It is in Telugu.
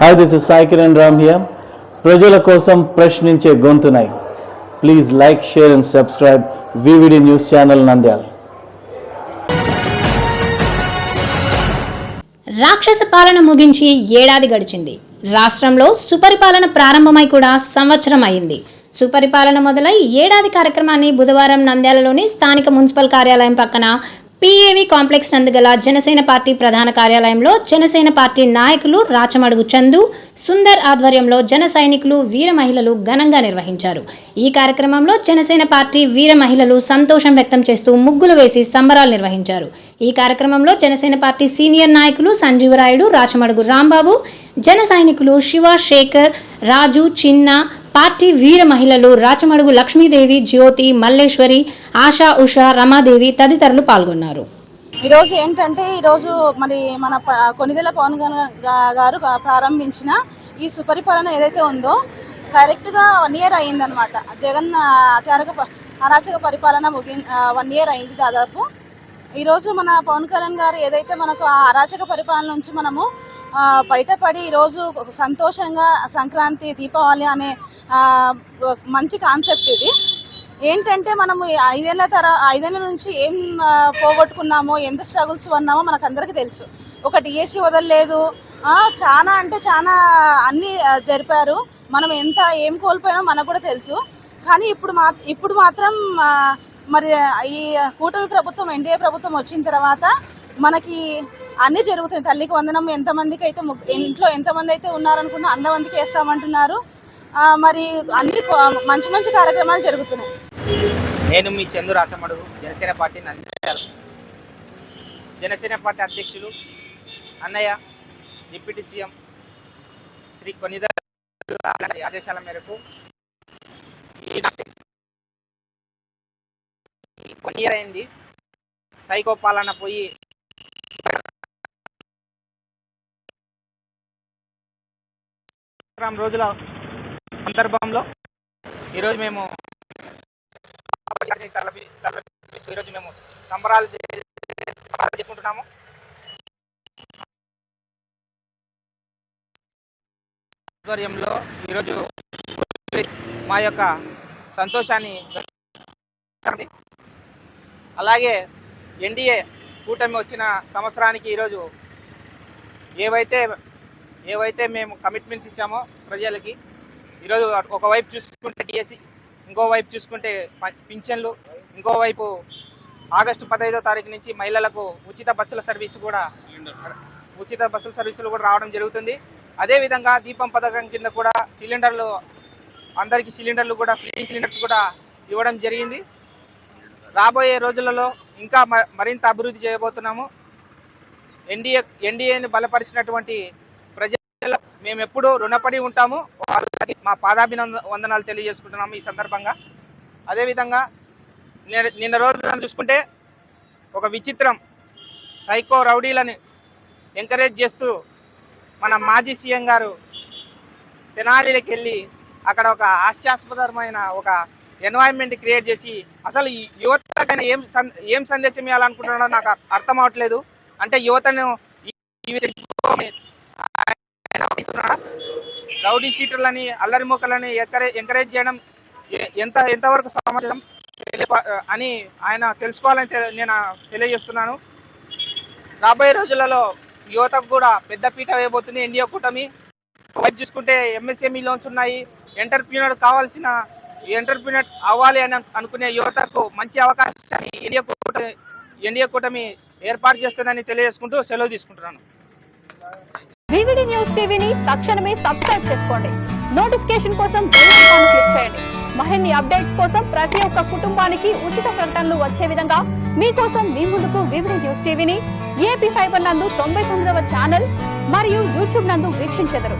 Hi this is Sai Kiran Ram here ప్రజల కోసం ప్రశ్నించే గొంతునై. Please like share and subscribe VVD news channel Nandyal రాక్షస పాలన ముగించి ఏడాది గడిచింది. రాష్ట్రంలో సుపరిపాలన ప్రారంభమై కూడా సంవత్సరం అయింది. సుపరిపాలన మొదలై ఏడాది కార్యక్రమాన్ని బుధవారం నంద్యాలలోని స్థానిక మున్సిపల్ కార్యాలయం పక్కన పీఏవి కాంప్లెక్స్ నందుగల జనసేన పార్టీ ప్రధాన కార్యాలయంలో జనసేన పార్టీ నాయకులు రాచమడుగు చందు సుందర్ ఆధ్వర్యంలో జన సైనికులు వీర మహిళలు ఘనంగా నిర్వహించారు. ఈ కార్యక్రమంలో జనసేన పార్టీ వీర మహిళలు సంతోషం వ్యక్తం చేస్తూ ముగ్గులు వేసి సంబరాలు నిర్వహించారు. ఈ కార్యక్రమంలో జనసేన పార్టీ సీనియర్ నాయకులు సంజీవరాయుడు రాచమడుగు రాంబాబు జన సైనికులు శివ శేఖర్ రాజు చిన్న పార్టీ వీర మహిళలు రాచమడుగు లక్ష్మీదేవి జ్యోతి మల్లేశ్వరి ఆశా ఉషా రమాదేవి తదితరులు పాల్గొన్నారు. ఈరోజు ఏంటంటే ఈరోజు మరి మన ప- కొనిదెల పవన్ గారు ప్రారంభించిన ఈ సుపరిపాలన ఏదైతే ఉందో కరెక్ట్గా వన్ ఇయర్ అయిందనమాట జగన్ అచారక అరాచక పరిపాలన ముగి వన్ ఇయర్ అయింది దాదాపు. ఈరోజు మన పవన్ కళ్యాణ్ గారు ఏదైతే మనకు ఆ అరాచక పరిపాలన నుంచి మనము బయటపడి ఈరోజు సంతోషంగా సంక్రాంతి దీపావళి అనే మంచి కాన్సెప్ట్ ఇది. ఏంటంటే మనము ఐదేళ్ళ తర ఐదేళ్ళ నుంచి ఏం పోగొట్టుకున్నామో ఎంత స్ట్రగుల్స్ ఉన్నామో మనకు అందరికీ తెలుసు. ఒక డిఎస్సి వదలలేదు. చాలా అంటే చాలా అన్నీ జరిపారు. మనం ఎంత ఏం కోల్పోయామో మనకు కూడా తెలుసు. కానీ ఇప్పుడు మా ఇప్పుడు మాత్రం మరి ఈ కూటమి ప్రభుత్వం ఎన్డీఏ ప్రభుత్వం వచ్చిన తర్వాత మనకి అన్నీ జరుగుతాయి. తల్లికి వందనం ఎంతమందికి అయితే ఇంట్లో ఎంతమంది అయితే ఉన్నారనుకున్నా అంతమందికి వేస్తామంటున్నారు. మరి అన్ని మంచి మంచి కార్యక్రమాలు జరుగుతున్నాయి. నేను మీ చందు రాసమడు జనసేన పార్టీ నంద్యాల. జనసేన పార్టీ అధ్యక్షులు అన్నయ్య డిప్యూటీ సీఎం శ్రీ కొనిద ఆదేశాల మేరకు వన్ ఇయర్ అయింది సైకో పాలన పోయి రోజుల సందర్భంలో ఈరోజు మేము తలపి తలపి ఈరోజు మేము సంబరాలు చేసుకుంటున్నాము. ఆధ్వర్యంలో ఈరోజు మా యొక్క సంతోషాన్ని అలాగే ఎన్డీఏ కూటమి వచ్చిన సంవత్సరానికి ఈరోజు ఏవైతే ఏవైతే మేము కమిట్మెంట్స్ ఇచ్చామో ప్రజలకి ఈరోజు ఒకవైపు చూసుకుంటే డిఎస్సి ఇంకోవైపు చూసుకుంటే పింఛన్లు ఇంకోవైపు ఆగస్టు పదహైదో తారీఖు నుంచి మహిళలకు ఉచిత బస్సుల సర్వీసు కూడా ఉచిత బస్సుల సర్వీసులు కూడా రావడం జరుగుతుంది. అదేవిధంగా దీపం పథకం కింద కూడా సిలిండర్లు అందరికీ సిలిండర్లు కూడా ఫ్రీ సిలిండర్స్ కూడా ఇవ్వడం జరిగింది. రాబోయే రోజులలో ఇంకా మ- మరింత అభివృద్ధి చేయబోతున్నాము. ఎన్డీఏ ఎన్డీఏని బలపరిచినటువంటి ప్రజల మేము ఎప్పుడూ రుణపడి ఉంటాము. వాళ్ళకి మా పాదాభినంద వందనాలు తెలియజేసుకుంటున్నాము ఈ సందర్భంగా. అదేవిధంగా నిన్న రోజున చూసుకుంటే ఒక విచిత్రం సైకో రౌడీలని ఎంకరేజ్ చేస్తూ మన మాజీ సీఎం గారు తెనాలికి వెళ్ళి అక్కడ ఒక హాస్యాస్పదమైన ఒక ఎన్వైర్న్మెంట్ క్రియేట్ చేసి అసలు ఈ యువతకైనా ఏం ఏం సందేశం ఇవ్వాలనుకుంటున్నాడో నాకు అర్థం అవట్లేదు. అంటే యువతను ఈ- రౌడీ షీటర్లని అల్లరి మూకలని ఎంకరేజ్ ఎంకరేజ్ చేయడం ఎంత ఎంతవరకు సమాజం అని ఆయన తెలుసుకోవాలని తె- నేను తెలియజేస్తున్నాను. రాబోయే రోజులలో యువతకు కూడా పెద్ద పీట వేయబోతుంది. ఎన్డీఏ కూటమి. వైపు చూసుకుంటే ఎంఎస్ఎంఈ లోన్స్ ఉన్నాయి. ఎంటర్ప్రీనర్ కావాల్సిన ఎంటర్ప్రినర్ అవ్వాలి అని అనుకునే యువతకు మంచి అవకాశాన్ని ఎన్డీఏ కూటమి ఎన్డీఏ కూటమి ఏర్పాటు చేస్తుందని తెలియజేసుకుంటూ సెలవు తీసుకుంటున్నాను. వివిడి న్యూస్ టీవీని తక్షణమే సబ్స్క్రైబ్ చేసుకోండి. నోటిఫికేషన్ కోసం బెల్ ఐకాన్ క్లిక్ చేయండి. మరిన్ని అప్డేట్స్ కోసం ప్రతి ఒక్క కుటుంబానికి ఉచిత ప్రకటనలు వచ్చే విధంగా మీకోసం మీ ముందుకు వివిడి న్యూస్ టీవీని ఏపీ ఫైబర్ నందు తొంభై తొమ్మిదవ ఛానల్ మరియు యూట్యూబ్ నందు వీక్షించెదరు.